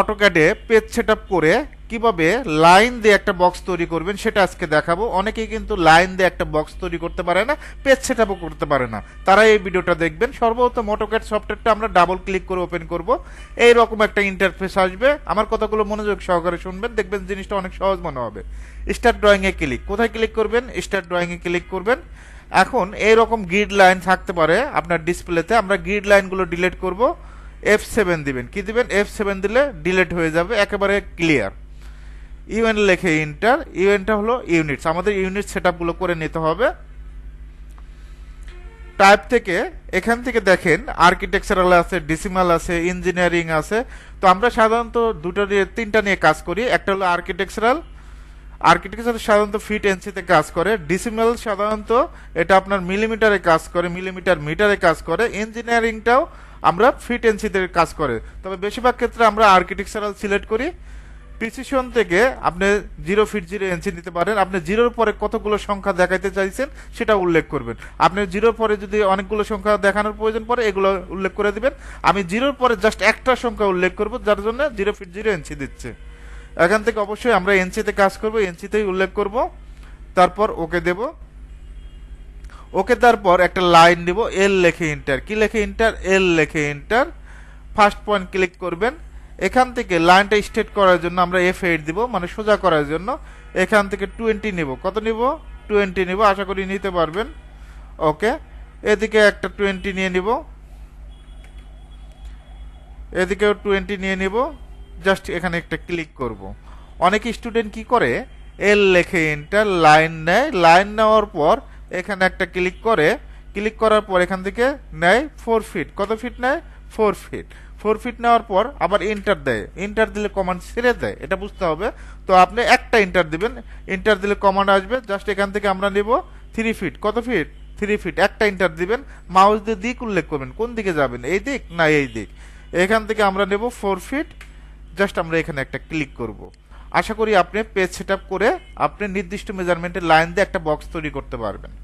অটোক্যাডে page set করে কীভাবে line দিয়ে একটা বক্স তৈরি করবেন সেটা আজকে দেখাবো। অনেকেই কিন্তু লাইন দিয়ে একটা বক্স তৈরি করতে পারে না পেজ সেট করতে পারে না। তারা এই ভিডিওটা দেখবেন। সর্বপ্রথম অটোক্যাড সফটওয়্যারটা আমরা ডাবল ক্লিক করে ওপেন করব। এই রকম একটা ইন্টারফেস আসবে। আমার কথাগুলো মনোযোগ সহকারে শুনবেন। দেখবেন জিনিসটা অনেক সহজ মনে হবে। স্টার ড্রয়িং এ ক্লিক কোথায় ক্লিক করবেন? স্টার ড্রয়িং এ ক্লিক করবেন। এখন এই রকম গ্রিড লাইন থাকতে পারে আপনার ডিসপ্লেতে আমরা গ্রিড লাইনগুলো ডিলিট করব। এফ সেভেন দিবেন। কি দিবেন? এফ সেভেন দিলে ডিলিট হয়ে যাবে, একেবারে ক্লিয়ার ইউএন লেখে ইন্টার ইউএনটা হলো ইউনিটস আমাদের ইউনিট সেট করে নিতে হবে। টাইপ থেকে এখান থেকে দেখেন আর্কিটেকচারাল আছে ডিসিমাল আছে ইঞ্জিনিয়ারিং আছে। তো আমরা সাধারণত দুটো নিয়ে, তিনটা নিয়ে কাজ করি। একটা হলো আর্কিটেকচারাল আর্কিটেকচার সাধারণত ফিট এনসিতে কাজ করে। ডিসিমাল সাধারণত এটা আপনার মিলিমিটারে কাজ করে মিলিমিটার মিটারে কাজ করে। ইঞ্জিনিয়ারিংটাও আমরা ফিট এনসিতে কাজ করে। তবে বেশিরভাগ ক্ষেত্রে আমরা আর্কিটেকচারাল সিলেক্ট করি। প্রিসিশন থেকে আপনি জিরো ফিট জিরো এনসি নিতে পারেন। আপনি জিরোর পরে কতগুলো সংখ্যা দেখাইতে চাইছেন সেটা উল্লেখ করবেন। আপনি জিরোর পরে যদি অনেকগুলো সংখ্যা দেখানোর প্রয়োজন পড়ে, এগুলো উল্লেখ করে দিবেন। আমি জিরোর পরে জাস্ট একটা সংখ্যা উল্লেখ করব, যার জন্য জিরো ফিট জিরো এনসি দিচ্ছে। এখান থেকে অবশ্যই আমরা এনসিতে কাজ করব এনসিতেই উল্লেখ করব। তারপর ওকে দেব। ওকে তারপর একটা লাইন দিব এল লেখে ইন্টার কি লেখে ইন্টার এল লেখে ইন্টার ফার্স্ট পয়েন্ট ক্লিক করবেন। এখান থেকে লাইনটা স্ট্রেট করার জন্য আমরা এফ এইট দিব মানে সোজা করার জন্য। এখান থেকে টোয়েন্টি নিব। কত নিব? টোয়েন্টি নিব, আশা করি নিতে পারবেন। ওকে। এদিকে একটা টোয়েন্টি নিয়ে নিব। এদিকেও টোয়েন্টি নিয়ে নিব। জাস্ট এখানে একটা ক্লিক করব। অনেক স্টুডেন্ট কি করে? এল লেখে ইন্টার লাইন নেয়। লাইন নেওয়ার পর এখানে একটা ক্লিক করে, ক্লিক করার পর এখান থেকে নেয় ফোর ফিট কত ফিট নেয়? ফোর ফিট ফোর ফিট নেওয়ার পর আবার ইন্টার দেয়। ইন্টার দিলে কমান্ড ছেড়ে দেয়। এটা বুঝতে হবে। তো আপনি একটা ইন্টার দিবেন। ইন্টার দিলে কমান্ড আসবে। জাস্ট এখান থেকে আমরা নেব থ্রি ফিট কত ফিট থ্রি ফিট একটা ইন্টার দিবেন। মাউস দিয়ে দিক উল্লেখ করবেন। কোন দিকে যাবেন? এই দিক না এই দিক? এখান থেকে আমরা নেব ফোর ফিট জাস্ট আমরা এখানে একটা ক্লিক করব। আশা করি আপনি পেজ সেট করে আপনি নির্দিষ্ট মেজারমেন্টের লাইন দিয়ে একটা বক্স তৈরি করতে পারবেন।